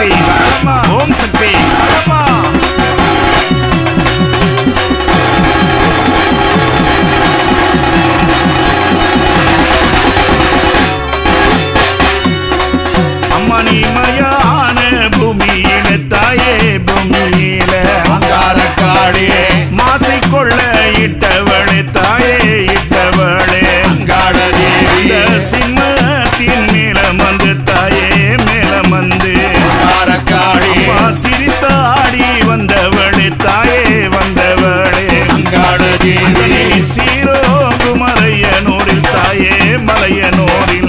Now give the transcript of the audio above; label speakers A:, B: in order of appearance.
A: சக்தி. ஓம் சக்தி. மணிமயான பூமியில தாயே பூமியில.
B: அங்கார காளியே
A: மாசிக்கொள்ள இட்டவளே தாயே இட்டவளே.
B: அங்காள தேவி
A: தாயே